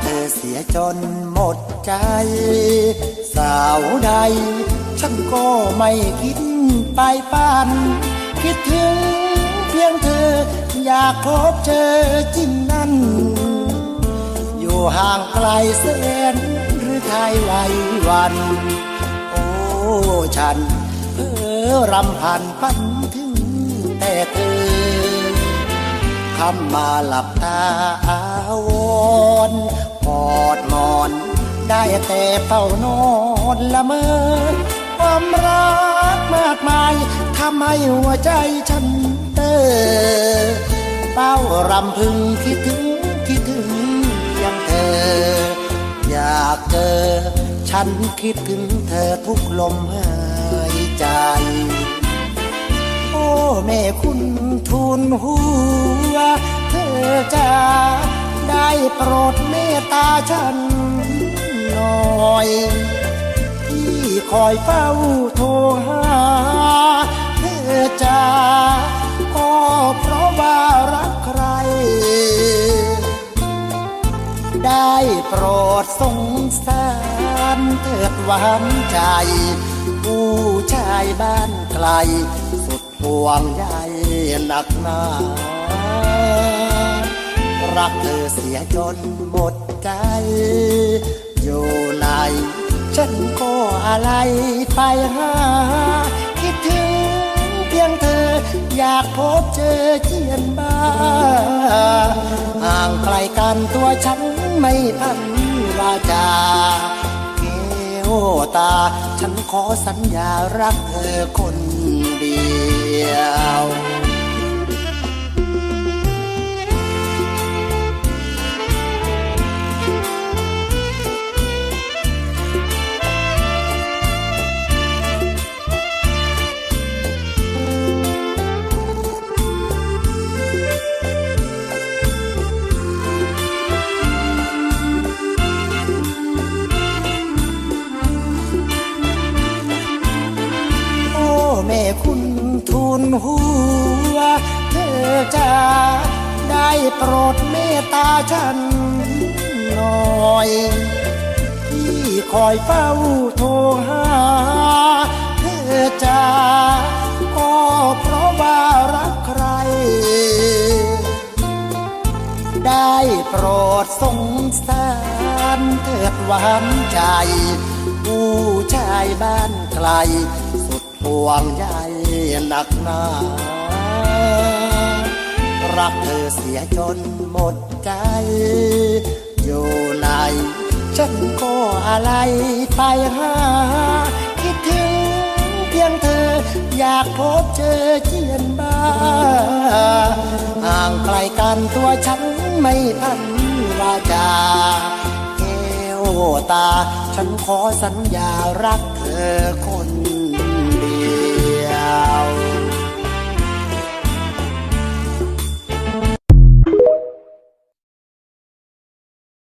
เธอเสียจนหมดใจ สาวใด ฉันก็ไม่คิดไปปันคิดถึงเพียงเธอ อยากพบเจอจริงนั้น อยู่ห่างไกลแสนหรือไทยไววัน โอ้ ฉันเพ้อรำพันฝัน คำมาหลับตาอาวรณ์กอดหมอน ได้แต่เฝ้านอนละเมอความรักมากมายทำให้หัวใจฉันเต้อเป้ารำพึงคิดถึงคิดถึงยังเธอ อยากเจอฉันคิดถึงเธอทุกลมหายใจ แม่คุณทูลหัว เธอจะได้โปรดเมตตาฉันหน่อยที่คอยเฝ้าโทรหา เธอจะก็เพราะว่ารักใคร ได้โปรดสงสารเถิดหวานใจ ผู้ชายบ้านไกล ห่วงใยหนักหนารักเธอเสียจนหมดใจ อยู่ไหนฉันก็อะไรไปหา คิดถึงเพียงเธอ อยากพบเจอเจียนบ้าห่างไกลกันตัวฉันไม่พันวาจาเกวตา ฉันขอสัญญารักเธอคน ยวโอ้แม่คุณ ทูลหัว เธอจะได้โปรดเมตตาฉันหน่อยที่คอยเฝ้าโทรหา เธอจะก็เพราะว่ารักใคร ได้โปรดสงสารเถิดหวานใจ ผู้ชายบ้านไกลสุด ห่วงใยหนักหนารักเธอเสียจนหมดใจ อยู่ไหนฉันก็อะไรไปหา คิดถึงเพียงเธอ อยากพบเจอเจียนบ้าห่างไกลกันตัวฉันไม่พันวาจาแก้วตา ฉันขอสัญญารักเธอคน